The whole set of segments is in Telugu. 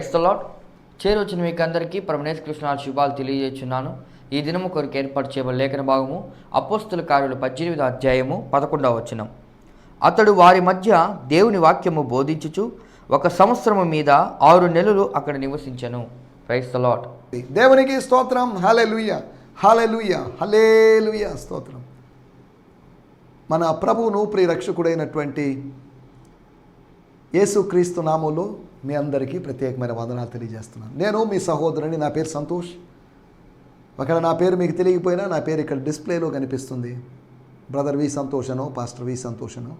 ప్రైస్ లాట్ చేరొచ్చిన మీకు అందరికీ పరమేశ్ కృష్ణ శుభాలు తెలియజేస్తున్నాను. ఈ దినము కొరకు ఏర్పాటు చేయబడిన లేఖన భాగము అపోస్తుల కార్యులు పద్దెనిమిది అధ్యాయము పదకొండవ వచనం. అతడు వారి మధ్య దేవుని వాక్యము బోధించుచు ఒక సంవత్సరము మీద ఆరు నెలలు అక్కడ నివసించను. ప్రైస్ లాట్ దేవునికి స్తోత్రం. లూయ హలెలుయ హలేలుయ స్తోత్రం. మన ప్రభువును ప్రియరక్షకుడైనటువంటి యేసుక్రీస్తు నామంలో మీ అందరికీ ప్రత్యేకమైన వందనాలు తెలియజేస్తున్నాను. నేను మీ సహోదరుని నా పేరు సంతోష్. ఒకవేళ నా పేరు మీకు తెలియకపోయినా నా పేరు ఇక్కడ డిస్ప్లేలో కనిపిస్తుంది. బ్రదర్ వి సంతోషను పాస్టర్ వి సంతోషను.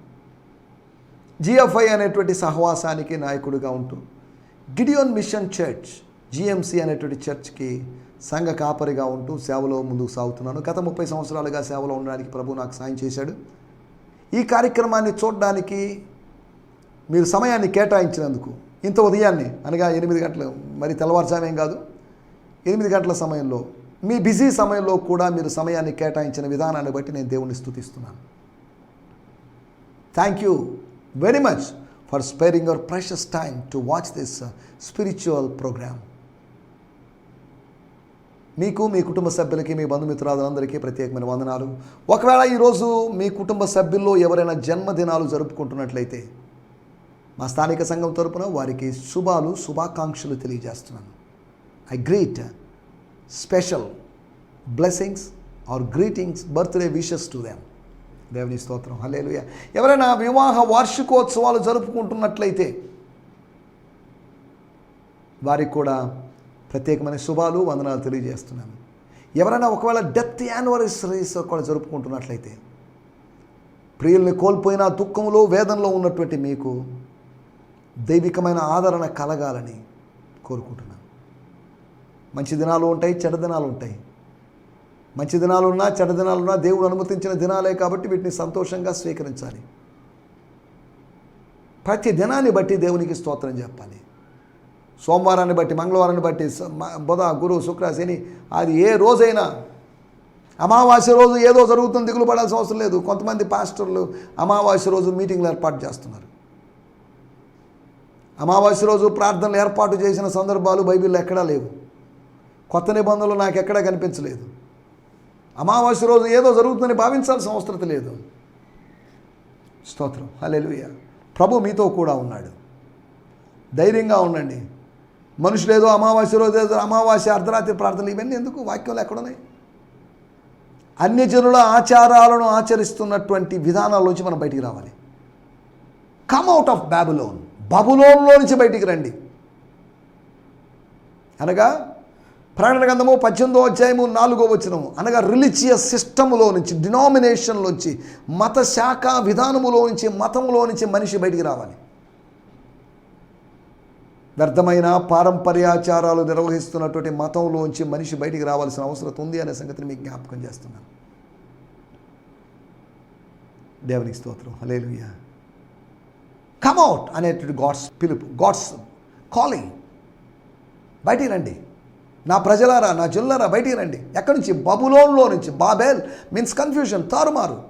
జిఎఫ్ఐ అనేటువంటి సహవాసానికి నాయకుడిగా ఉంటూ గిడియోన్ మిషన్ చర్చ్ జిఎంసి అనేటువంటి చర్చ్కి సంఘ కాపరిగా ఉంటూ సేవలో ముందుకు సాగుతున్నాను. గత ముప్పై సంవత్సరాలుగా సేవలో ఉండడానికి ప్రభు నాకు సాయం చేశాడు. ఈ కార్యక్రమాన్ని చూడడానికి మీరు సమయాన్ని కేటాయించినందుకు ఇంత ఉదయాన్నే అనగా ఎనిమిది గంటలు మరి తెల్లవారుజామేం కాదు. ఎనిమిది గంటల సమయంలో మీ బిజీ సమయంలో కూడా మీరు సమయాన్ని కేటాయించిన విధానాన్ని బట్టి నేను దేవుణ్ణి స్థుతిస్తున్నాను thank you very much for sparing your precious time to watch this spiritual programme మీకు మీ కుటుంబ సభ్యులకి మీ బంధుమిత్రులందరికీ ప్రత్యేకమైన వందనాలు. ఒకవేళ ఈరోజు మీ కుటుంబ సభ్యుల్లో ఎవరైనా జన్మదినాలు జరుపుకుంటున్నట్లయితే మా స్థానిక సంఘం తరపున వారికి శుభాలు శుభాకాంక్షలు తెలియజేస్తున్నాను. I greet special blessings or greetings birthday wishes to them దేవుని స్తోత్రం. హలేలుయ ఎవరైనా వివాహ వార్షికోత్సవాలు జరుపుకుంటున్నట్లయితే వారికి కూడా ప్రత్యేకమైన శుభాలు వందనాలు తెలియజేస్తున్నాను. ఎవరైనా ఒకవేళ డెత్ యానివర్సరీస్ కూడా జరుపుకుంటున్నట్లయితే ప్రియుల్ని కోల్పోయిన దుఃఖంలో వేదనలో ఉన్నటువంటి మీకు దైవికమైన ఆదరణ కలగాలని కోరుకుంటున్నాను. మంచి దినాలు ఉంటాయి చెడ్డ దినాలు ఉంటాయి. మంచి దినాలు ఉన్నా చెడ్డ దినాలు ఉన్నా దేవుడు అనుమతించిన దినాలే కాబట్టి వీటిని సంతోషంగా స్వీకరించాలి. ప్రతి దినాన్ని బట్టి దేవునికి స్తోత్రం చెప్పాలి. సోమవారాన్ని బట్టి మంగళవారాన్ని బట్టి బుధ గురు శుక్ర శని అది ఏ రోజైనా. అమావాస్య రోజు ఏదో జరుగుతుంది దిగులు పడాల్సిన అవసరం లేదు. కొంతమంది పాస్టర్లు అమావాస్య రోజు మీటింగ్లు ఏర్పాటు చేస్తున్నారు. అమావాస్య రోజు ప్రార్థనలు ఏర్పాటు చేసిన సందర్భాలు బైబిల్లో ఎక్కడా లేవు. కొత్త నిబంధనలు నాకు ఎక్కడా కనిపించలేదు. అమావాస్య రోజు ఏదో జరుగుతుందని భావించాల్సిన అవసరం లేదు. స్తోత్రం. హలెలుయ ప్రభు మీతో కూడా ఉన్నాడు. ధైర్యంగా ఉండండి. మనుషులు ఏదో అమావాస్య రోజు ఏదో అమావాస్య అర్ధరాత్రి ప్రార్థనలు ఇవన్నీ ఎందుకు? వాక్యంలో ఎక్కడున్నాయి అన్యజనుల ఆచారాలను ఆచరిస్తున్నటువంటి విధానాల్లోంచి మనం బయటికి రావాలి. కమ్ అవుట్ ఆఫ్ బ్యాబులోన్ బబులోన్లో నుంచి బయటికి రండి. అనగా ప్రకటన గ్రంథము పద్దెనిమిదో అధ్యాయము నాలుగో వచనము. అనగా రిలీజియస్ సిస్టములో నుంచి డినామినేషన్లోంచి మత శాఖ విధానములో నుంచి మతములో నుంచి మనిషి బయటికి రావాలి. వ్యర్థమైన పారంపర్యాచారాలు నిర్వహిస్తున్నటువంటి మతంలోంచి మనిషి బయటికి రావాల్సిన అవసరం ఉంది అనే సంగతిని మీకు జ్ఞాపకం చేస్తున్నాను. దేవునికి స్తోత్రం. హలేలుయ్యా కమ్అవుట్ అనేటువంటి గాడ్స్ పిలుపు గాడ్స్ కాలింగ్ బయటికి రండి. నా ప్రజలారా నా జిల్లారా బయటికి రండి. ఎక్కడి నుంచి? బబులోన్లో నుంచి. బాబెల్ మీన్స్ కన్ఫ్యూజన్ తారుమారు.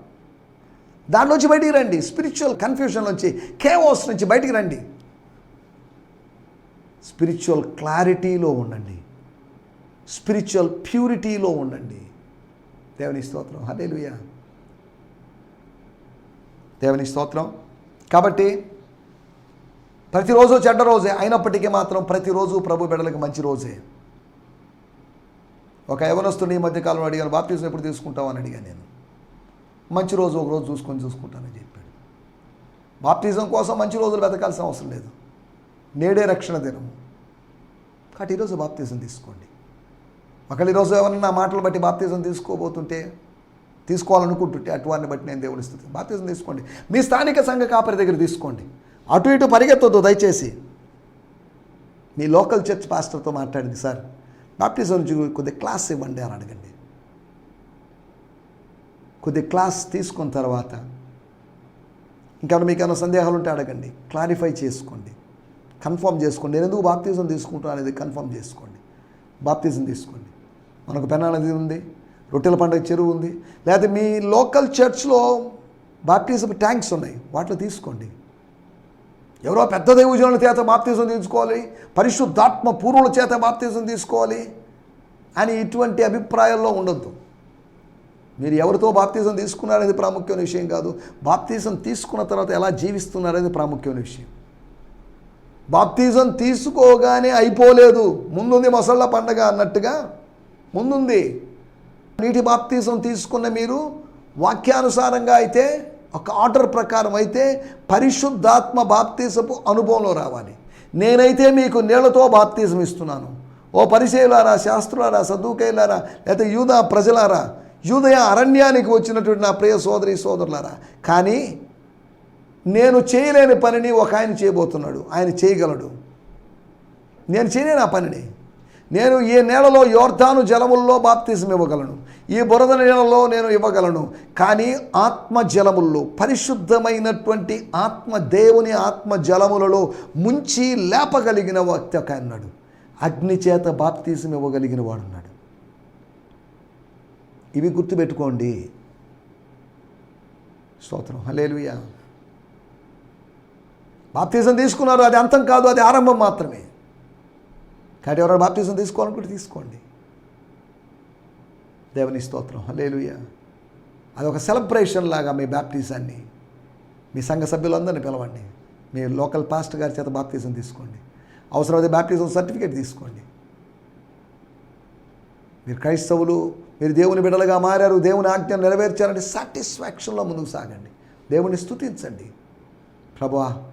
దాంట్లోంచి బయటికి రండి. స్పిరిచువల్ కన్ఫ్యూజన్ నుంచి కేవోస్ నుంచి బయటికి రండి. స్పిరిచువల్ క్లారిటీలో ఉండండి. స్పిరిచువల్ ప్యూరిటీలో ఉండండి. దేవుని స్తోత్రం. హలేలుయా దేవుని స్తోత్రం. కాబట్టి ప్రతిరోజు చెడ్డ రోజే అయినప్పటికీ మాత్రం ప్రతిరోజు ప్రభు బిడ్డలకు మంచి రోజే. ఒక యవనస్తుని ఈ మధ్యకాలంలో అడిగాను బాప్తీసం ఎప్పుడు తీసుకుంటావు? అని అడిగాను నేను. మంచి రోజు ఒక రోజు చూసుకొని చూసుకుంటానని చెప్పాడు. బాప్తిజం కోసం మంచి రోజులు వెతకాల్సిన అవసరం లేదు. నేడే రక్షణ దినము. కాబట్టి ఈరోజు బాప్తిజం తీసుకోండి. ఒకళ్ళు ఈరోజు ఎవరన్నా నా మాటలు బట్టి బాప్తిజం తీసుకోబోతుంటే తీసుకోవాలనుకుంటుంటే అటువారిని బట్టి నేను దేవుని స్థుతి బాప్తిజం తీసుకోండి. మీ స్థానిక సంఘ కాపరి దగ్గర తీసుకోండి. అటు ఇటు పరిగెత్తొద్దు దయచేసి. మీ లోకల్ చర్చ్ పాస్టర్తో మాట్లాడింది సార్. బాప్టిజం నుంచి కొద్ది క్లాస్ ఇవ్వండి అని అడగండి. కొద్ది క్లాస్ తీసుకున్న తర్వాత ఇంకా మీకు ఏమైనా సందేహాలు ఉంటే అడగండి. క్లారిఫై చేసుకోండి. కన్ఫర్మ్ చేసుకోండి. నేను ఎందుకు బాప్తిజం తీసుకుంటాను అనేది కన్ఫర్మ్ చేసుకోండి. బాప్తిజం తీసుకోండి. మనకు పెనాలది ఉంది రొట్టెల పండుగ చెరువు ఉంది. లేకపోతే మీ లోకల్ చర్చ్లో బాప్టిజం ట్యాంక్స్ ఉన్నాయి. వాటిలో తీసుకోండి. ఎవరో పెద్ద దైవజనుల చేత బాప్తీసం తీసుకోవాలి పరిశుద్ధాత్మ పూర్వుల చేత బాప్తీసం తీసుకోవాలి అని ఇటువంటి అభిప్రాయాల్లో ఉండొద్దు. మీరు ఎవరితో బాప్తీసం తీసుకున్నారనేది ప్రాముఖ్యమైన విషయం కాదు. బాప్తీసం తీసుకున్న తర్వాత ఎలా జీవిస్తున్నారనేది ప్రాముఖ్యమైన విషయం. బాప్తీజం తీసుకోగానే అయిపోలేదు ముందుంది మొసళ్ళ పండగ అన్నట్టుగా ముందుంది. నీటి బాప్తీజం తీసుకున్న మీరు వాక్యానుసారంగా అయితే ఒక ఆర్డర్ ప్రకారం అయితే పరిశుద్ధాత్మ బాప్తీసపు అనుభవంలో రావాలి. నేనైతే మీకు నీళ్ళతో బాప్తీసం ఇస్తున్నాను ఓ పరిచయలారా శాస్త్రులారా సదుకైలారా లేకపోతే యూదా ప్రజలారా యూదయ అరణ్యానికి వచ్చినటువంటి నా ప్రియ సోదరి సోదరులారా కానీ నేను చేయలేని పనిని ఒక ఆయన చేయబోతున్నాడు. ఆయన చేయగలడు. నేను చేయలేను ఆ పనిని. నేను ఈ నేలలో యోర్ధాను జలముల్లో బాప్తిజం ఇవ్వగలను. ఈ బురద నీళ్ళలో నేను ఇవ్వగలను. కానీ ఆత్మ జలముల్లో పరిశుద్ధమైనటువంటి ఆత్మ దేవుని ఆత్మ జలములలో ముంచి లేపగలిగిన వ్యక్తి ఒక అన్నాడు. అగ్ని చేత బాప్తీసం ఇవ్వగలిగిన వాడున్నాడు ఇవి గుర్తుపెట్టుకోండి. స్తోత్రం. హలేలుయా బాప్తీసం తీసుకున్నారు అది అంతం కాదు అది ఆరంభం మాత్రమే. కాబట్టి ఎవరైనా బాప్తీసం తీసుకోవాలనుకుంటే తీసుకోండి. దేవుని స్తోత్రం. హలేలుయ అది ఒక సెలబ్రేషన్ లాగా మీ బ్యాప్టిజాన్ని మీ సంఘ సభ్యులందరినీ పిలవండి. మీ లోకల్ పాస్టర్ గారి చేత బాప్తిజం తీసుకోండి. అవసరమైతే బాప్తీసం సర్టిఫికేట్ తీసుకోండి. మీరు క్రైస్తవులు మీరు దేవుని బిడలుగా మారారు దేవుని ఆజ్ఞను నెరవేర్చారంటే సాటిస్ఫాక్షన్లో ముందుకు సాగండి. దేవుని స్తుతించండి. ప్రభా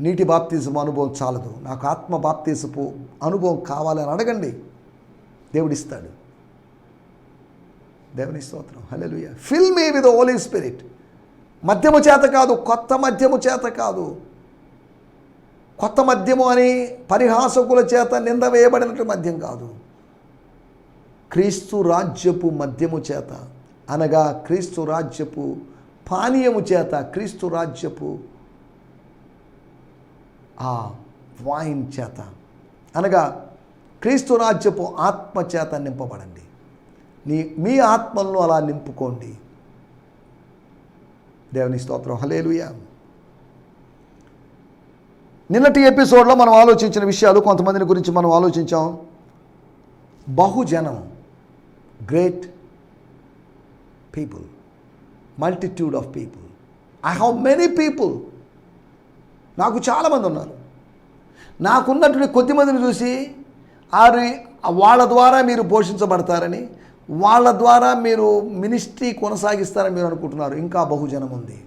నీటి బాప్తిజం అనుభవం చాలదు. నాకు ఆత్మ బాప్తిజపు అనుభవం కావాలని అడగండి. దేవుడిస్తాడు. దేవుని స్తోత్రం. Hallelujah. Fill me with Holy Spirit మద్యము చేత కాదు కొత్త మద్యము చేత కాదు. కొత్త మద్యము అని పరిహాసకుల చేత నింద వేయబడినట్టు మద్యం కాదు. క్రీస్తు రాజ్యపు మద్యము చేత అనగా క్రీస్తు రాజ్యపు పానీయము చేత క్రీస్తు రాజ్యపు ఆ వాయిన్ చేత. అనగా క్రీస్తు రాజ్యపు ఆత్మ చేత నింపబడండి. నీ మీ ఆత్మలను అలా నింపుకోండి. దేవుని స్తోత్రం. హలేలుయా నిన్నటి ఎపిసోడ్లో మనం ఆలోచించిన విషయాలు కొంతమందిని గురించి మనం ఆలోచించాం. బహుజనం great people multitude of people. I have many people నాకు చాలామంది ఉన్నారు. నాకున్నటువంటి కొద్దిమందిని చూసి ఆరి వాళ్ళ ద్వారా మీరు పోషించబడతారని వాళ్ళ ద్వారా మీరు మినిస్ట్రీ కొనసాగిస్తారని మీరు అనుకుంటున్నారు. ఇంకా బహుజనం ఉంది.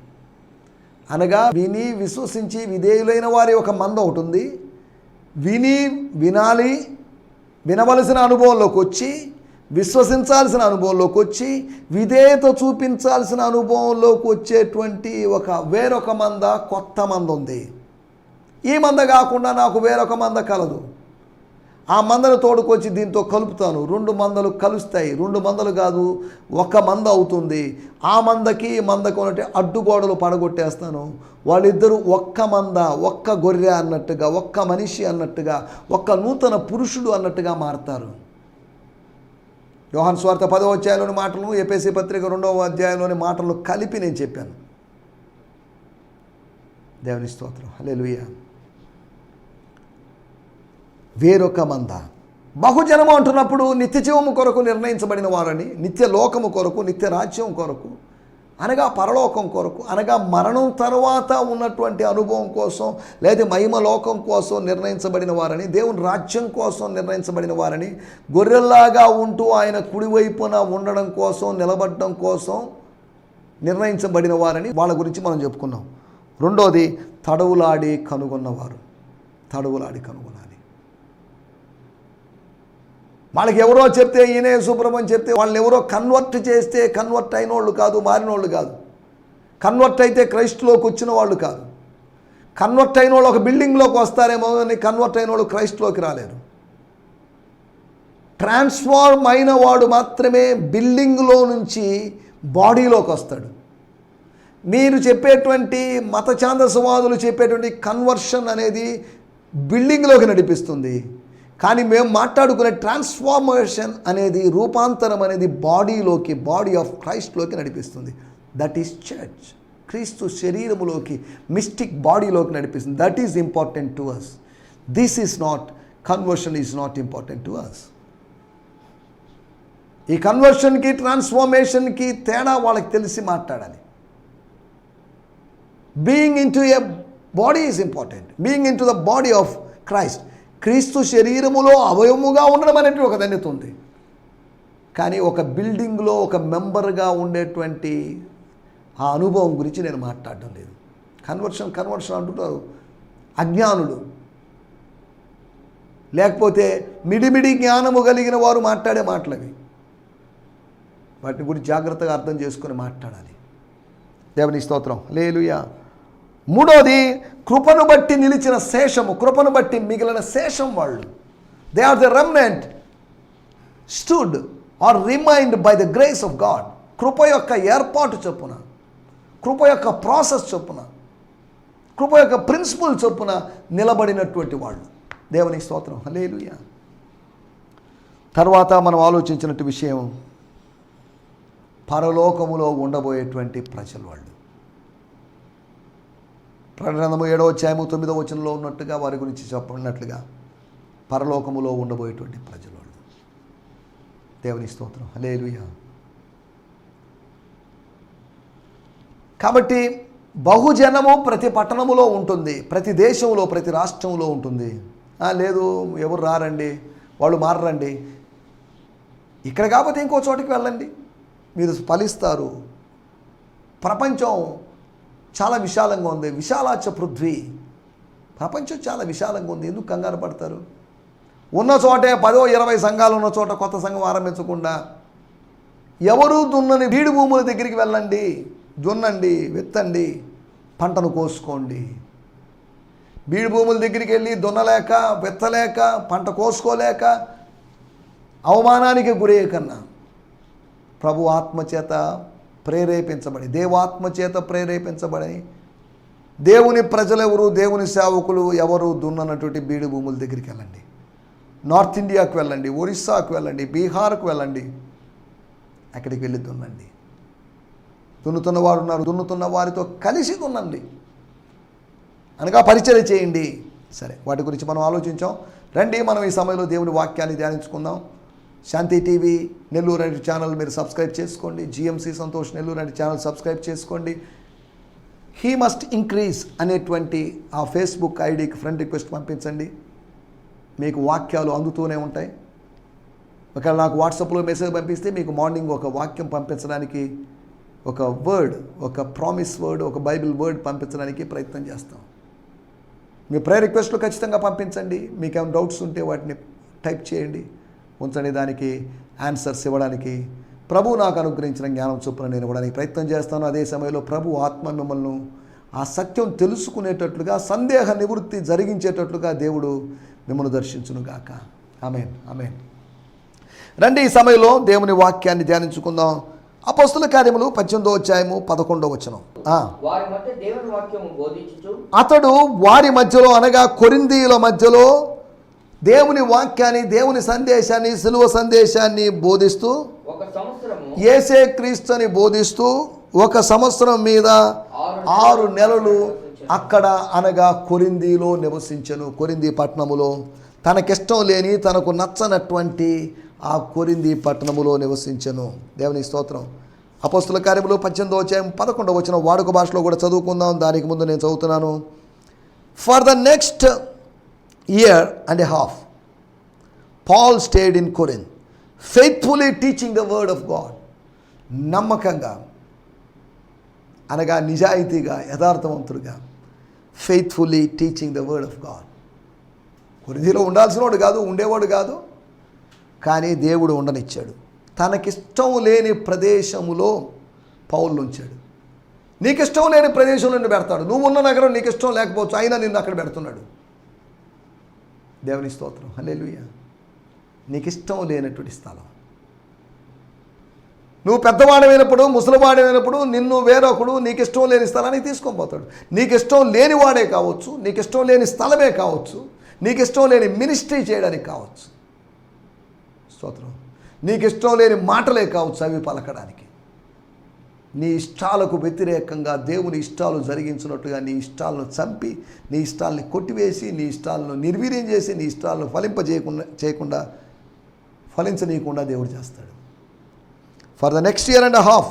అనగా విని విశ్వసించి విధేయులైన వారి ఒక మంద ఒకటి ఉంది. విని వినాలి వినవలసిన అనుభవంలోకి వచ్చి విశ్వసించాల్సిన అనుభవంలోకి వచ్చి విధేయత చూపించాల్సిన అనుభవంలోకి వచ్చేటువంటి ఒక వేరొక మంద కొత్త మంద ఉంది. ఈ మంద కాకుండా నాకు వేరొక మంద కలదు. ఆ మందను తోడుకొచ్చి దీంతో కలుపుతాను. రెండు మందలు కలుస్తాయి. రెండు మందలు కాదు ఒక మంద అవుతుంది. ఆ మందకి ఈ మందకు ఉన్నట్టు అడ్డుగోడలు పడగొట్టేస్తాను. వాళ్ళిద్దరూ ఒక్క మంద ఒక్క గొర్రె అన్నట్టుగా ఒక్క మనిషి అన్నట్టుగా ఒక్క నూతన పురుషుడు అన్నట్టుగా మారతారు. యోహాన్ స్వార్థ పదవ అధ్యాయంలోని మాటలను ఏపీసీ పత్రిక రెండవ అధ్యాయంలోని మాటలు కలిపి నేను చెప్పాను. దేవుని స్తోత్రం. హల్లెలూయా. వేరొక మంద. బహుజనము అంటున్నప్పుడు నిత్య జీవము కొరకు నిర్ణయించబడిన వారని నిత్య లోకము కొరకు నిత్య రాజ్యం కొరకు అనగా పరలోకం కొరకు అనగా మరణం తర్వాత ఉన్నటువంటి అనుభవం కోసం లేదా మహిమ లోకం కోసం నిర్ణయించబడిన వారని దేవుని రాజ్యం కోసం నిర్ణయించబడిన వారని గొర్రెల్లాగా ఉంటూ ఆయన కుడివైపున ఉండడం కోసం నిలబడడం కోసం నిర్ణయించబడిన వారని వాళ్ళ గురించి మనం చెప్పుకున్నాం. రెండోది తడవులాడి కనుగొన్నవారు. తడవులాడి కనుగొనాలి. వాళ్ళకి ఎవరో చెప్తే ఈయనే సుబ్రహ్మణ్యం చెప్తే వాళ్ళని ఎవరో కన్వర్ట్ చేస్తే కన్వర్ట్ అయిన వాళ్ళు కాదు మారినోళ్ళు కాదు. కన్వర్ట్ అయితే క్రైస్ట్లోకి వచ్చిన వాళ్ళు కాదు. కన్వర్ట్ అయిన వాళ్ళు ఒక బిల్డింగ్లోకి వస్తారేమో కానీ కన్వర్ట్ అయిన వాళ్ళు క్రైస్ట్లోకి రాలేరు. ట్రాన్స్ఫార్మ్ అయిన వాడు మాత్రమే బిల్డింగ్లో నుంచి బాడీలోకి వస్తాడు. మీరు చెప్పేటువంటి మత ఛాందసవాదులు చెప్పేటువంటి కన్వర్షన్ అనేది బిల్డింగ్లోకి నడిపిస్తుంది. కానీ మేము మాట్లాడుకునే ట్రాన్స్ఫార్మేషన్ అనేది రూపాంతరం అనేది బాడీలోకి బాడీ ఆఫ్ క్రైస్ట్లోకి నడిపిస్తుంది. దట్ ఈస్ చర్చ్ క్రీస్తు శరీరములోకి మిస్టిక్ బాడీలోకి నడిపిస్తుంది. That is important to us this is not conversion is not important to us ఈ కన్వర్షన్కి ట్రాన్స్ఫార్మేషన్కి తేడా వాళ్ళకి తెలిసి మాట్లాడాలి. Being in to a body is important being in to the body of Christ క్రీస్తు శరీరములో అవయముగా ఉండడం అనేది ఒక ధన్యత ఉంది కానీ ఒక బిల్డింగ్లో ఒక మెంబర్గా ఉండేటువంటి ఆ అనుభవం గురించి నేను మాట్లాడడం లేదు. కన్వర్షన్ కన్వర్షన్ అంటుంటారు. అజ్ఞానులు. లేకపోతే మిడిమిడి జ్ఞానము కలిగిన వారు మాట్లాడే మాటలవి. వాటిని గురించి జాగ్రత్తగా అర్థం చేసుకొని మాట్లాడాలి. దేవుని స్తోత్రం. లేలుయా మూడోది కృపను బట్టి నిలిచిన శేషము. కృపను బట్టి మిగిలిన శేషం వాళ్ళు. They are the remnant stood or remained by the grace of God కృప యొక్క ఏర్పాటు చొప్పున కృప యొక్క ప్రాసెస్ చొప్పున కృప యొక్క ప్రిన్సిపల్ చొప్పున నిలబడినటువంటి వాళ్ళు. దేవుని స్తోత్రం. హలేలుయా తర్వాత మనం ఆలోచించినట్టు విషయం పరలోకములో ఉండబోయేటువంటి ప్రజలు వాళ్ళు. ప్రకటనము ఏడవ అధ్యాయము తొమ్మిదవ వచనంలో ఉన్నట్టుగా వారి గురించి చెప్పినట్లుగా పరలోకములో ఉండబోయేటువంటి ప్రజలు దేవుని స్తోత్రం. హలేలుయ కాబట్టి బహుజనము ప్రతి పట్టణములో ఉంటుంది ప్రతి దేశంలో ప్రతి రాష్ట్రంలో ఉంటుంది. లేదు ఎవరు రారండి వాళ్ళు మారరండి. ఇక్కడ కాకపోతే ఇంకో చోటికి వెళ్ళండి. మీరు ఫలిస్తారు. ప్రపంచం చాలా విశాలంగా ఉంది. విశాలాచ పృథ్వీ. ప్రపంచం చాలా విశాలంగా ఉంది. ఎందుకు కంగారు పడతారు? ఉన్న చోటే పదో ఇరవై సంఘాలు ఉన్న చోట కొత్త సంఘం ఆరంభించకుండా ఎవరు దున్నని బీడు భూముల దగ్గరికి వెళ్ళండి. దున్నండి విత్తండి పంటను కోసుకోండి. బీడు భూముల దగ్గరికి వెళ్ళి దున్నలేక విత్తలేక పంట కోసుకోలేక అవమానానికి గురయ్యే కన్నా ప్రభు ఆత్మచేత ప్రేరేపించబడి దేవాత్మ చేత ప్రేరేపించబడి దేవుని ప్రజలెవరు దేవుని సేవకులు ఎవరు దున్ననటువంటి బీడు భూముల దగ్గరికి వెళ్ళండి. నార్త్ ఇండియాకు వెళ్ళండి ఒరిస్సాకు వెళ్ళండి బీహార్కు వెళ్ళండి అక్కడికి వెళ్ళి దున్నండి. దున్నుతున్న వారు ఉన్నారు దున్నుతున్న వారితో కలిసి దున్నండి. అనగా పరిచయం చేయండి. సరే వాటి గురించి మనం ఆలోచించాం. రండి మనం ఈ సమయంలో దేవుని వాక్యాన్ని ధ్యానించుకుందాం. శాంతి టీవీ నెల్లూరు అనే ఛానల్ మీరు సబ్స్క్రైబ్ చేసుకోండి. జిఎంసి సంతోష్ నెల్లూరు అనే ఛానల్ సబ్స్క్రైబ్ చేసుకోండి. హీ మస్ట్ ఇంక్రీజ్ అనేటువంటి ఆ ఫేస్బుక్ ఐడికి ఫ్రెండ్ రిక్వెస్ట్ పంపించండి. మీకు వాక్యాలు అందుతూనే ఉంటాయి. ఒకవేళ నాకు వాట్సాప్లో మెసేజ్ పంపిస్తే మీకు మార్నింగ్ ఒక వాక్యం పంపించడానికి ఒక వర్డ్ ఒక ప్రామిస్ వర్డ్ ఒక బైబిల్ వర్డ్ పంపించడానికి ప్రయత్నం చేస్తాం. మీ ప్రేయర్ రిక్వెస్ట్లు ఖచ్చితంగా పంపించండి. మీకు ఏమైనా డౌట్స్ ఉంటే వాటిని టైప్ చేయండి. ఉంచండి దానికి ఆన్సర్స్ ఇవ్వడానికి. ప్రభు నాకు అనుగ్రహించిన జ్ఞానం చొప్పున నేను ఇవ్వడానికి ప్రయత్నం చేస్తాను. అదే సమయంలో ప్రభు ఆత్మ మిమ్మల్ని ఆ సత్యం తెలుసుకునేటట్లుగా సందేహ నివృత్తి జరిగించేటట్లుగా దేవుడు మిమ్మల్ని దర్శించునుగాక ఆమెన్ ఆమెన్. రండి ఈ సమయంలో దేవుని వాక్యాన్ని ధ్యానించుకుందాం. అపస్తుల కార్యములు పద్దెనిమిదో అధ్యాయము పదకొండో వచనం. బోధించుచు అతడు వారి మధ్యలో అనగా కొరిందీల మధ్యలో దేవుని వాక్యాన్ని దేవుని సందేశాన్ని సిలువ సందేశాన్ని బోధిస్తూ ఏసే క్రీస్తుని బోధిస్తూ ఒక సంవత్సరం మీద ఆరు నెలలు అక్కడ అనగా కొరిందీలో నివసించను. కొరింది పట్టణములో తనకిష్టం లేని తనకు నచ్చనటువంటి ఆ కొరింది పట్టణములో నివసించను. దేవుని స్తోత్రం. అపస్తుల కార్యములు పద్దెనిమిదో వచ్చాయం పదకొండవ వచ్చిన వాడుక భాషలో కూడా చదువుకుందాం. దానికి ముందు నేను చదువుతున్నాను. For the next year and a half Paul stayed in Corinth faithfully teaching the word of God నమ్మకంగా అనగా నిజాయితీగా యథార్థవంతుడుగా faithfully teaching the word of God కొరిదిలో ఉండాల్సినవాడు కాదు ఉండేవాడు కాదు కానీ దేవుడు ఉండనిచ్చాడు. తనకిష్టం లేని ప్రదేశములో పౌలు ఉంచాడు. నీకు ఇష్టం లేని ప్రదేశంలో నిన్ను పెడతాడు. నువ్వు ఉన్న నగరం నీకు ఇష్టం లేకపోవచ్చు అయినా నిన్ను అక్కడ పెడుతున్నాడు. దేవుని స్తోత్రం. హల్లెలూయా. నీకు ఇష్టం లేనటువంటి స్థలం. నువ్వు పెద్దవాడమైనప్పుడు ముసలివాడమైనప్పుడు నిన్ను వేరొకడు నీకు ఇష్టం లేని స్థలానికి తీసుకొని పోతాడు. నీకు ఇష్టం లేని వాడే కావచ్చు నీకు ఇష్టం లేని స్థలమే కావచ్చు నీకు ఇష్టం లేని మినిస్ట్రీ చేయడానికి కావచ్చు. స్తోత్రం. నీకు ఇష్టం లేని మాటలే కావచ్చు అవి పలకడానికి. నీ ఇష్టాలకు వ్యతిరేకంగా దేవుని ఇష్టాలు జరిగించినట్టుగా నీ ఇష్టాలను చంపి నీ ఇష్టాలని కొట్టివేసి నీ ఇష్టాలను నిర్వీర్యం చేసి నీ ఇష్టాలను ఫలింపజేయకుండా చేయకుండా ఫలించనీయకుండా దేవుడు చేస్తాడు. For the next year and half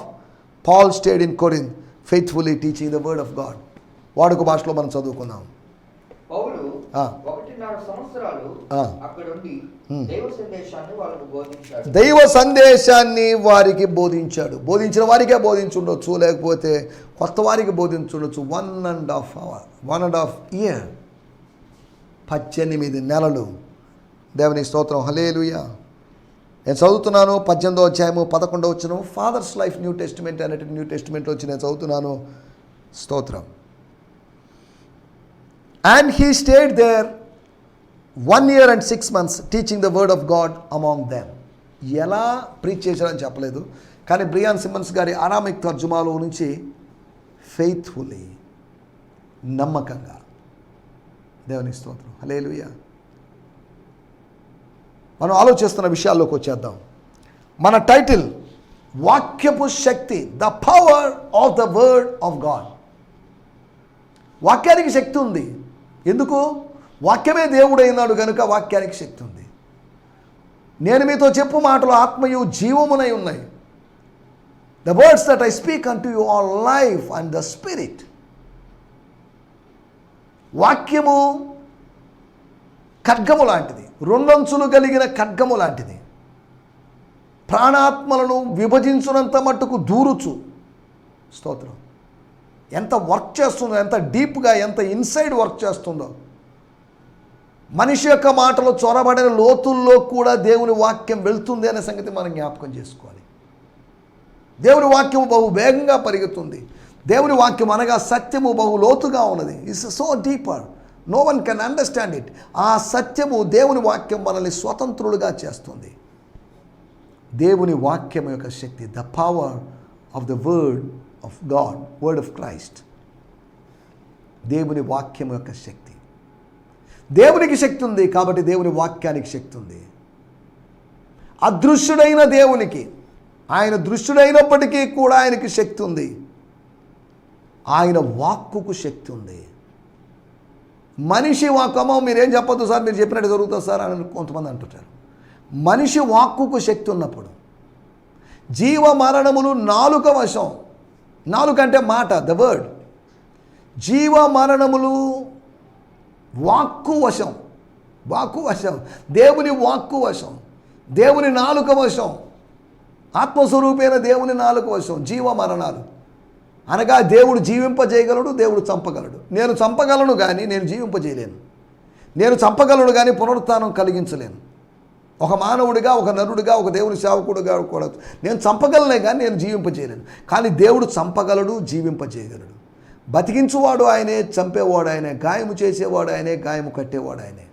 Paul stayed in Corinth faithfully teaching the word of God వాడుక భాషలో మనం ఆ. ఒకటిన్నర సంవత్సరాలు. దైవ సందేశాన్ని వారికి బోధించాడు. బోధించిన వారికే బోధించుండొచ్చు లేకపోతే కొత్త వారికి బోధించుండొచ్చు. One and half hour one and half year పద్దెనిమిది నెలలు. దేవుని స్తోత్రం. హలేలుయా నేను చదువుతున్నాను పద్దెనిమిదో అధ్యాయము పదకొండో వచ్చిన ఫాదర్స్ లైఫ్ న్యూ టెస్టిమెంట్ అనేటువంటి న్యూ టెస్టిమెంట్లో వచ్చి నేను చదువుతున్నాను. స్తోత్రం. And he stayed there one year and six months teaching the word of God among them ఎలా ప్రీచ్ చేశారని చెప్పలేదు. కానీ బ్రియాన్ సిమ్మన్స్ గారి అరామిక్ తర్జుమాలో నుంచి ఫెయిత్ఫుల్లీ నమ్మకంగా దేవుని స్తోత్రం. హలేలుయా మనం ఆలోచిస్తున్న విషయాల్లోకి వచ్చేద్దాం. మన టైటిల్ వాక్యపు శక్తి the power of the word of God వాక్యానికి శక్తి ఉంది. ఎందుకు? వాక్యమే దేవుడైనాడు కనుక వాక్యానికి శక్తి ఉంది. నేను మీతో చెప్పు మాటలు ఆత్మయు జీవమునై ఉన్నాయి. The words that I speak unto you all life and the spirit వాక్యము ఖడ్గము లాంటిది. రెండంచులు కలిగిన ఖడ్గము లాంటిది. ప్రాణాత్మలను విభజించునంత మట్టుకు దూరుచు. స్తోత్రం. ఎంత వర్క్ చేస్తుందో ఎంత డీప్గా ఎంత ఇన్సైడ్ వర్క్ చేస్తుందో. మనిషి యొక్క మాటలు చొరబడిన లోతుల్లో కూడా దేవుని వాక్యం వెళ్తుంది అనే సంగతి మనం జ్ఞాపకం చేసుకోవాలి. దేవుని వాక్యము బహు వేగంగా పరిగెత్తుంది దేవుని వాక్యం అనగా సత్యము బహు లోతుగా ఉన్నది. It's so deeper no one can understand it ఆ సత్యము దేవుని వాక్యం మనల్ని స్వతంత్రులుగా చేస్తుంది. దేవుని వాక్యం యొక్క శక్తి the power of the word of God word of Christ దేవుని వాక్యం యొక్క శక్తి. దేవునికి శక్తి ఉంది కాబట్టి దేవుని వాక్యానికి శక్తి ఉంది. అదృశ్యుడైన దేవునికి ఆయన దృశ్యుడైనప్పటికీ కూడా ఆయనకి శక్తి ఉంది. ఆయన వాక్కుకు శక్తి ఉంది. మనిషి వాకమో మీరేం చెప్పొద్దు సార్ మీరు చెప్పినట్టు జరుగుతుంది సార్ అని కొంతమంది అంటుంటారు. మనిషి వాక్కుకు శక్తి ఉన్నప్పుడు జీవ మరణములు నాలుక వశం నాలుక అంటే మాట ద వర్డ్ జీవ మరణములు వాక్కు వశం వాక్కు వశం దేవుని వాక్కు వశం దేవుని నాలుక వశం ఆత్మస్వరూపేణ దేవుని నాలుక వశం జీవ మరణాలు అనగా దేవుడు జీవింపజేయగలడు దేవుడు చంపగలడు. నేను చంపగలను కానీ నేను జీవింపజేయలేను. నేను చంపగలను కానీ పునరుత్నం కలిగించలేను. ఒక మానవుడిగా ఒక నరుడిగా ఒక దేవుని సేవకుడిగా కూడా నేను చంపగలనే కానీ నేను జీవింపజేయలేను. కానీ దేవుడు చంపగలడు జీవింపజేయగలడు. బతికించువాడు ఆయనే చంపేవాడు ఆయనే గాయము చేసేవాడు ఆయనే గాయము కట్టేవాడు ఆయనే.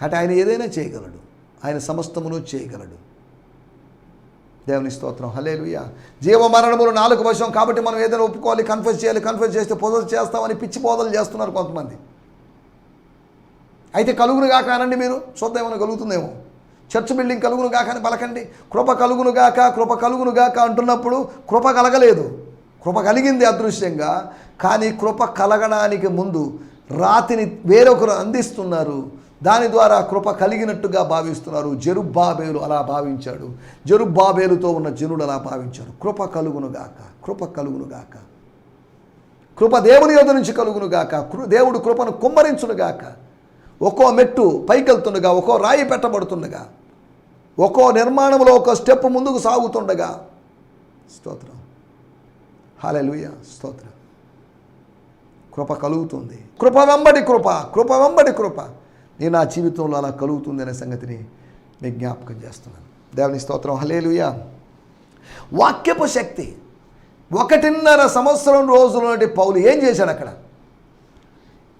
కాబట్టి ఆయన ఏదైనా చేయగలడు. ఆయన సమస్తమును చేయగలడు. దేవుని స్తోత్రం. హలేలుయ జీవ మరణములు నాలుగు వశం. కాబట్టి మనం ఏదైనా ఒప్పుకోవాలి కన్ఫ్యూజ్ చేయాలి కన్ఫ్యూజ్ చేస్తే పొదలు చేస్తామని పిచ్చి పోదలు చేస్తున్నారు కొంతమంది. అయితే కలుగును కాక అనండి మీరు. చూద్దాం ఏమైనా కలుగుతుందేమో. చర్చ్ బిల్డింగ్ కలుగును గాక అని పలకండి. కృప కలుగును గాక కృప కలుగును గాక అంటున్నప్పుడు కృప కలగలేదు. కృప కలిగింది అదృశ్యంగా. కానీ కృప కలగడానికి ముందు రాతిని వేరొకరు అందిస్తున్నారు. దాని ద్వారా కృప కలిగినట్టుగా భావిస్తున్నారు. జరుబ్బాబేలు అలా భావించాడు. జరుబ్బాబేలుతో ఉన్న జనుడు అలా భావించాడు. కృప కలుగును గాక కృప కలుగును గాక కృప దేవుని యొద్ద నుంచి కలుగును గాక దేవుడు కృపను కుమ్మరించును గాక ఒక్కో మెట్టు పైకెళ్తుండగా ఒక్కో రాయి పెట్టబడుతుండగా ఒక్కో నిర్మాణంలో ఒక స్టెప్ ముందుకు సాగుతుండగా. స్తోత్రం. హాలెలుయ స్తోత్ర. కృప కలుగుతుంది. కృప వెంబడి కృప కృప వెంబడి కృప. నేను నా జీవితంలో అలా కలుగుతుంది అనే సంగతిని మీకు జ్ఞాపకం చేస్తున్నాను. దేవుని స్తోత్రం హలేలుయ. వాక్యపు శక్తి. ఒకటిన్నర సంవత్సరం రోజుల నుండి పౌలు ఏం చేశాడు అక్కడ?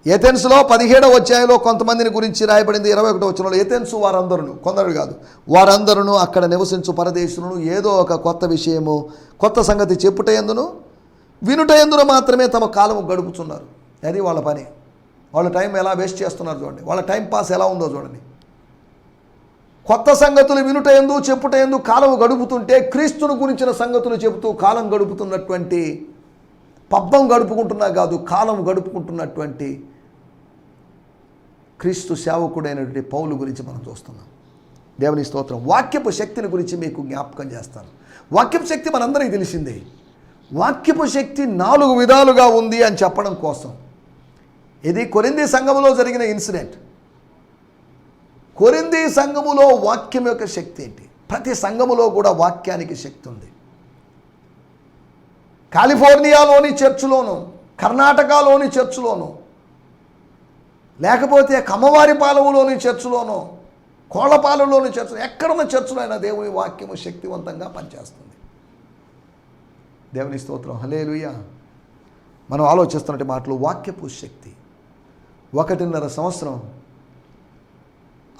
ఏథెన్స్లో పదిహేడవ అధ్యాయంలో కొంతమందిని గురించి రాయబడింది ఇరవై ఒకటో వచ్చిన ఏథెన్స్ వారందరూ కొందరు కాదు వారందరూ అక్కడ నివసించు పరదేశులను ఏదో ఒక కొత్త విషయము కొత్త సంగతి చెప్పుట ఎందును వినుట ఎందులో మాత్రమే తమ కాలం గడుపుతున్నారు అది వాళ్ళ పని. వాళ్ళ టైం ఎలా వేస్ట్ చేస్తున్నారు చూడండి. వాళ్ళ టైం పాస్ ఎలా ఉందో చూడండి. కొత్త సంగతులు వినుట ఎందు చెప్పుట ఎందు కాలం గడుపుతుంటే క్రీస్తును గురించిన సంగతులు చెబుతూ కాలం గడుపుతున్నటువంటి పబ్బం గడుపుకుంటున్నా కాదు కాలం గడుపుకుంటున్నటువంటి క్రీస్తు సేవకుడైనటువంటి పౌలు గురించి మనం చూస్తున్నాం. దేవుని స్తోత్రం. వాక్యపు శక్తిని గురించి మీకు జ్ఞాపకం చేస్తాను. వాక్యపు శక్తి మనందరికీ తెలిసిందే. వాక్యపు శక్తి నాలుగు విధాలుగా ఉంది అని చెప్పడం కోసం. ఇది కొరింది సంఘములో జరిగిన ఇన్సిడెంట్. కొరింది సంఘములో వాక్యం యొక్క శక్తి ఏంటి? ప్రతి సంఘములో కూడా వాక్యానికి శక్తి ఉంది. కాలిఫోర్నియాలోని చర్చిలోను కర్ణాటకలోని చర్చిలోను లేకపోతే కమ్మవారి పాలెంలోని చర్చిలోనో కోళ్ళపాలెంలోని చర్చలు ఎక్కడున్న చర్చలో అయినా దేవుని వాక్యము శక్తివంతంగా పనిచేస్తుంది. దేవుని స్తోత్రం. హలేలుయ మనం ఆలోచిస్తున్నట్టు మాటలు వాక్యపు శక్తి. ఒకటిన్నర సంవత్సరం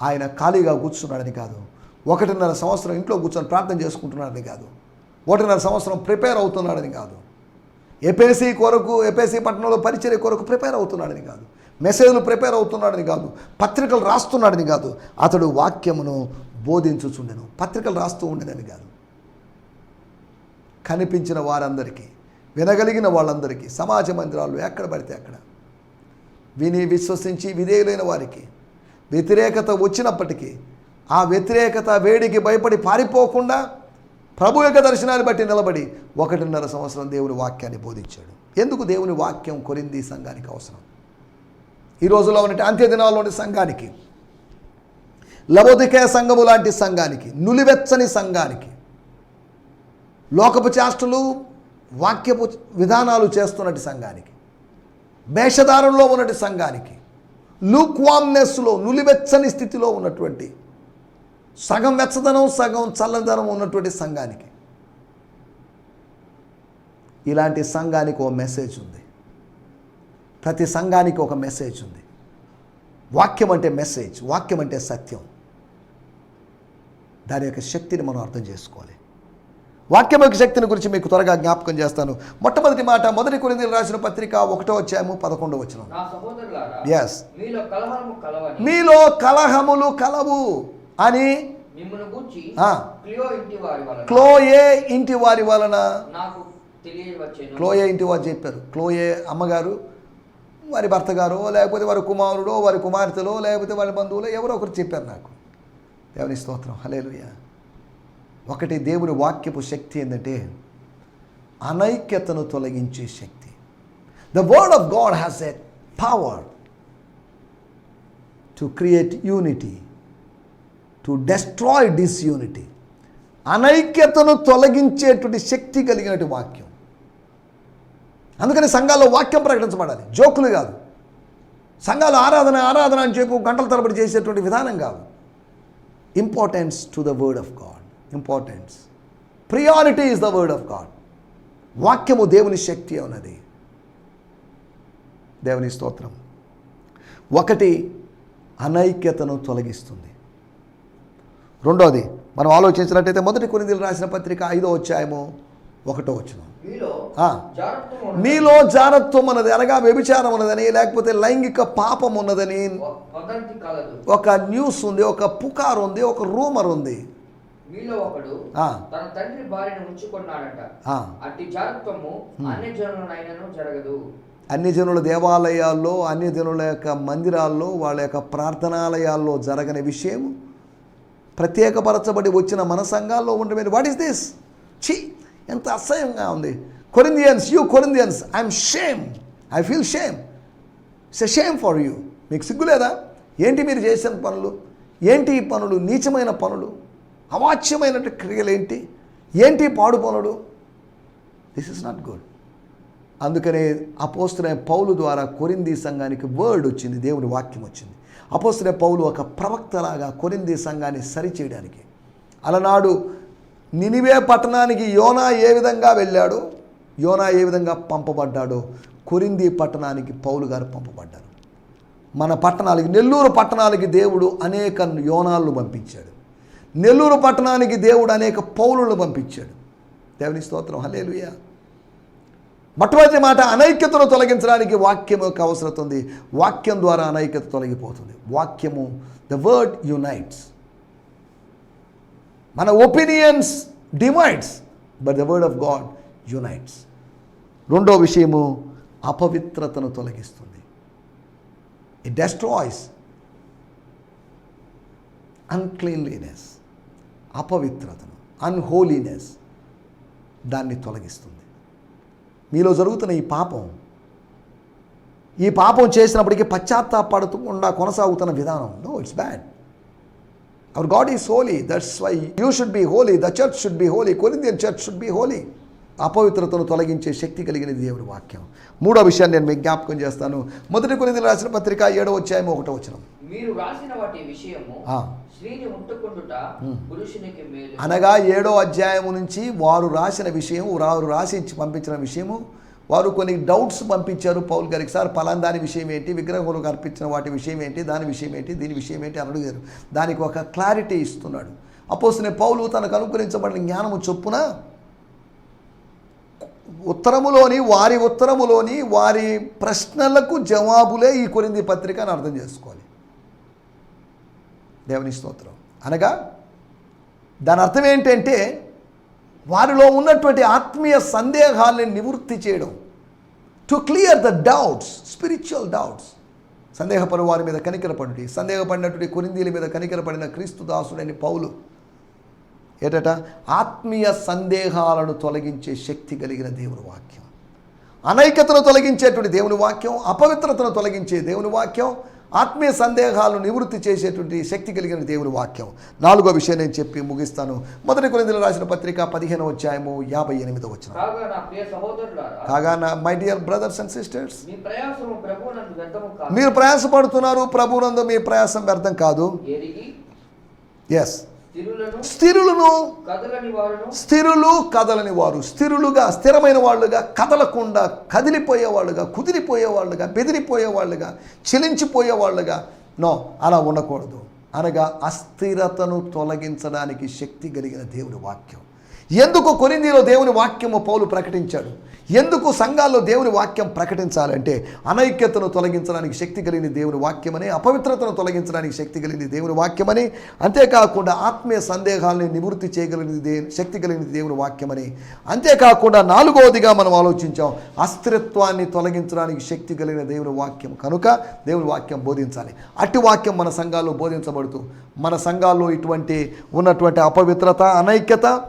ఆయన ఖాళీగా కూర్చున్నాడని కాదు. ఒకటిన్నర సంవత్సరం ఇంట్లో కూర్చొని ప్రార్థన చేసుకుంటున్నాడని కాదు. ఒకటిన్నర సంవత్సరం ప్రిపేర్ అవుతున్నాడని కాదు. ఎపేసి కొరకు ఎపేసి పట్టణంలో పరిచర్య కొరకు ప్రిపేర్ అవుతున్నాడని కాదు. మెసేజ్లు ప్రిపేర్ అవుతున్నాడని కాదు. పత్రికలు రాస్తున్నాడని కాదు. అతడు వాక్యమును బోధించుచుండెను. పత్రికలు రాస్తూ ఉండేదని కాదు. కనిపించిన వారందరికీ వినగలిగిన వాళ్ళందరికీ సమాజ మందిరాలు ఎక్కడ పడితే అక్కడ. విని విశ్వసించి విధేయులైన వారికి వ్యతిరేకత వచ్చినప్పటికీ ఆ వ్యతిరేకత వేడికి భయపడి పారిపోకుండా ప్రభు యొక్క దర్శనాన్ని బట్టి నిలబడి ఒకటిన్నర సంవత్సరం దేవుని వాక్యాన్ని బోధించాడు. ఎందుకు దేవుని వాక్యం కొరింది సంఘానికి అవసరం? ఈ రోజులో ఉన్నట్టు అంత్య దినాల్లోని సంఘానికి లవోదికే సంఘము లాంటి సంఘానికి నులివెచ్చని సంఘానికి లోకపు చేష్టలు వాక్యపు విధానాలు చేస్తున్నటి సంఘానికి వేషధారంలో ఉన్నటి సంఘానికి లూక్వామ్నెస్లో నులివెచ్చని స్థితిలో ఉన్నటువంటి సగం వెచ్చదనం సగం చల్లదనం ఉన్నటువంటి సంఘానికి. ఇలాంటి సంఘానికి ఒక మెసేజ్ ఉంది. ప్రతి సంఘానికి ఒక మెసేజ్ ఉంది. వాక్యం అంటే మెసేజ్ వాక్యం అంటే సత్యం. దాని యొక్క శక్తిని మనం అర్థం చేసుకోవాలి. వాక్యం యొక్క శక్తిని గురించి మీకు త్వరగా జ్ఞాపకం చేస్తాను. మొట్టమొదటి మాట మొదటి కొరిందీలు రాసిన పత్రిక ఒకటో వచ్చాము పదకొండో వచ్చిన ఎస్ మీలో కలహములు కలవు అని. క్లియో ఇంటి వారి వలన. క్లోయే ఇంటి వారు చెప్పారు. క్లోయే అమ్మగారు వారి భర్త గారు లేకపోతే వారి కుమారుడో వారి కుమార్తెలో లేకపోతే వారి బంధువులో ఎవరో ఒకరు చెప్పారు నాకు. దేవుని స్తోత్రం. హలేలుయ ఒకటి దేవుని వాక్యపు శక్తి ఏంటంటే అనైక్యతను తొలగించే శక్తి. The word of God has a power to create unity to destroy disunity అనైక్యతను తొలగించేటువంటి శక్తి కలిగినటువంటి వాక్యం. అందుకని సంఘాల్లో వాక్యం ప్రకటించబడాలి. జోకులు కాదు. సంఘాలు ఆరాధన ఆరాధన అని చెప్పు గంటల తరబడి చేసేటువంటి విధానం కాదు. Importance to the word of God importance priority is the word of God వాక్యము దేవుని శక్తి ఉన్నది దేవుని స్తోత్రం. ఒకటి అనైక్యతను తొలగిస్తుంది. రెండోది మనం ఆలోచించినట్టయితే మొదటి కొనిదీలు రాసిన పత్రిక ఐదో అధ్యాయము ఒకటో వచ్చిన మీలో. జాగ్రత్త ఉన్నది. మీలో జారత్వం ఉన్నది అనగా వ్యభిచారం ఉన్నదని లేకపోతే లైంగిక పాపం ఉన్నదని ఒక న్యూస్ ఉంది ఒక పుకార్ ఉంది ఒక రూమర్ ఉంది. మీలో ఒకడు. తన తండ్రి భార్యను ఉంచుకున్నాడట. అట్టి జాగ్రత్తము అన్ని జరగదు. అన్ని జనుల దేవాలయాల్లో అన్ని జనుల యొక్క మందిరాల్లో వాళ్ళ యొక్క ప్రార్థనాలయాల్లో జరగని విషయం ప్రత్యేకపరచబడి వచ్చిన మన సంఘాల్లో ఉండమని. వాట్ ఈస్ దిస్ ఛీ ఎంత అసహ్యంగా ఉంది. Corinthians you Corinthians I'm shame I feel shame it's a shame for you మీకు సిగ్గులేదా? ఏంటి మీరు చేసిన పనులు? ఏంటి ఈ పనులు? నీచమైన పనులు? అవాచ్యమైన క్రియలు ఏంటి ఏంటి పాడు దిస్ ఇస్ నాట్ గుడ్ అందుకనే అపోస్తున్న పౌలు ద్వారా కొరింది సంఘానికి వర్డ్ వచ్చింది దేవుని వాక్యం వచ్చింది. అపోస్తున్న పౌలు ఒక ప్రవక్తలాగా కొరింది సంఘాన్ని సరిచేయడానికి. అలనాడు నినివే పట్టణానికి యోనా ఏ విధంగా వెళ్ళాడో? యోనా ఏ విధంగా పంపబడ్డాడో? కొరింది పట్టణానికి పౌలు గారు పంపబడ్డారు. మన పట్టణాలకి నెల్లూరు పట్టణాలకి దేవుడు అనేక యోనాలను పంపించాడు. నెల్లూరు పట్టణానికి దేవుడు అనేక పౌరులను పంపించాడు. దేవుని స్తోత్రం. హలేలుయా మొట్టమొదటి మాట అనైక్యతను తొలగించడానికి వాక్యం యొక్క అవసరం ఉంది. వాక్యం ద్వారా అనైక్యత తొలగిపోతుంది. వాక్యము ద వర్డ్ యునైట్స్ మన opinions divides but the word of God unites రెండో విషయము అపవిత్రతను తొలగిస్తుంది. ఇట్ డెస్ట్రాయ్స్ అన్క్లీన్లీనెస్ అపవిత్రతను అన్హోలీనెస్ దాన్ని తొలగిస్తుంది. మీలో జరుగుతున్న ఈ పాపం ఈ పాపం చేసినప్పటికీ పశ్చాత్తాపడకుండా కొనసాగుతున్న విధానం no it's bad our God is holy that's why you should be holy the church should be holy Corinthian church should be holy అపవిత్రతను తొలగించే శక్తి కలిగిన దేవుడి వాక్యం. మూడో విషయాన్ని నేను మీకు జ్ఞాపకం చేస్తాను. మొదటి కొరింది రాసిన పత్రిక ఏడో వచ్చాయేమో ఒకటో వచ్చిన మీరు రాసిన వాటి విషయము అనగా ఏడో అధ్యాయము నుంచి వారు రాసిన విషయం వారు రాసి పంపించిన విషయము వారు కొన్ని డౌట్స్ పంపించారు పౌల్ గారికి. సార్ పలాన్ దాని విషయం ఏంటి? విగ్రహములకు అర్పించిన వాటి విషయం ఏంటి? దాని విషయం ఏంటి? దీని విషయం ఏంటి? అని అడిగారు. దానికి ఒక క్లారిటీ ఇస్తున్నాడు. అపోసిన పౌలు తనకు అనుకరించబడిన జ్ఞానము చొప్పున ఉత్తరములోని వారి ఉత్తరములోని వారి ప్రశ్నలకు జవాబులే ఈ కొరింది పత్రిక అని అర్థం చేసుకోవాలి. దేవుని స్తోత్రం. అనగా దాని అర్థం ఏంటంటే వారిలో ఉన్నటువంటి ఆత్మీయ సందేహాల్ని నివృత్తి చేయడం. To clear the doubts spiritual doubts సందేహపడు వారి మీద కనికరపడి సందేహపడినటువంటి కొరిందీల మీద కనికరపడిన క్రీస్తు దాసుడని పౌలు. ఏటట? ఆత్మీయ సందేహాలను తొలగించే శక్తి కలిగిన దేవుని వాక్యం. అనైక్యతను తొలగించేటువంటి దేవుని వాక్యం అపవిత్రతను తొలగించే దేవుని వాక్యం ఆత్మీయ సందేహాలను నివృత్తి చేసేటువంటి శక్తి కలిగిన దేవుని వాక్యం. నాలుగో విషయం నేను చెప్పి ముగిస్తాను. మొదటి కొరిందులు రాసిన పత్రిక పదిహేను అధ్యాయము యాభై ఎనిమిదో వచ్చిన కాగా నా my dear brothers and sisters మీరు ప్రయాసపడుతున్నారు ప్రభునందు మీ ప్రయాసం వ్యర్థం కాదు. ఎస్ స్థిరులను స్థిరులు కదలని వారు. స్థిరులుగా స్థిరమైన వాళ్ళుగా కదలకుండా కదిలిపోయే వాళ్ళుగా కుదిరిపోయే వాళ్ళుగా బెదిరిపోయే వాళ్ళుగా చెలించిపోయే వాళ్ళుగా. నో అలా ఉండకూడదు. అనగా అస్థిరతను తొలగించడానికి శక్తి కలిగిన దేవుని వాక్యం. ఎందుకు కొరిందీలో దేవుని వాక్యము పౌలు ప్రకటించాడు? ఎందుకు సంఘాల్లో దేవుని వాక్యం ప్రకటించాలంటే అనైక్యతను తొలగించడానికి శక్తి కలిగిన దేవుని వాక్యమని అపవిత్రతను తొలగించడానికి శక్తి కలిగిన దేవుని వాక్యమని అంతేకాకుండా ఆత్మీయ సందేహాలని నివృత్తి చేయగలిగిన దే శక్తి కలిగిన దేవుని వాక్యమని. అంతేకాకుండా నాలుగవదిగా మనం ఆలోచించాం అస్థిరత్వాన్ని తొలగించడానికి శక్తి కలిగిన దేవుని వాక్యం. కనుక దేవుని వాక్యం బోధించాలి. అట్టి వాక్యం మన సంఘాల్లో బోధించబడుతూ మన సంఘాల్లో ఇటువంటి ఉన్నటువంటి అపవిత్రత అనైక్యత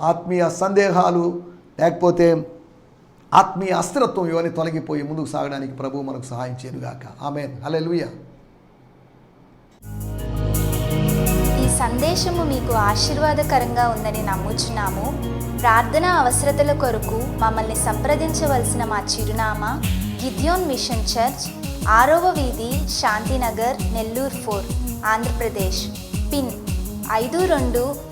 ఆత్మీయ సందేహాలు లేకపోతే ఆత్మీయ అస్థిరత్వం ఇవన్నీ తొలగిపోయి ముందుకు సాగడానికి ప్రభు మనకు సహాయం చేయనుగాక. ఆమె హల్లెలూయా. ఈ సందేశము మీకు ఆశీర్వాదకరంగా ఉందని నమ్ముచున్నాము. ప్రార్థన అవసరతల కొరకు మమ్మల్ని సంప్రదించవలసిన మా చిరునామా గిద్యోన్ మిషన్ చర్చ్ ఆరవ వీధి శాంతినగర్ నెల్లూరు ఫోర్ ఆంధ్రప్రదేశ్. పిన్ ఐదు రెండు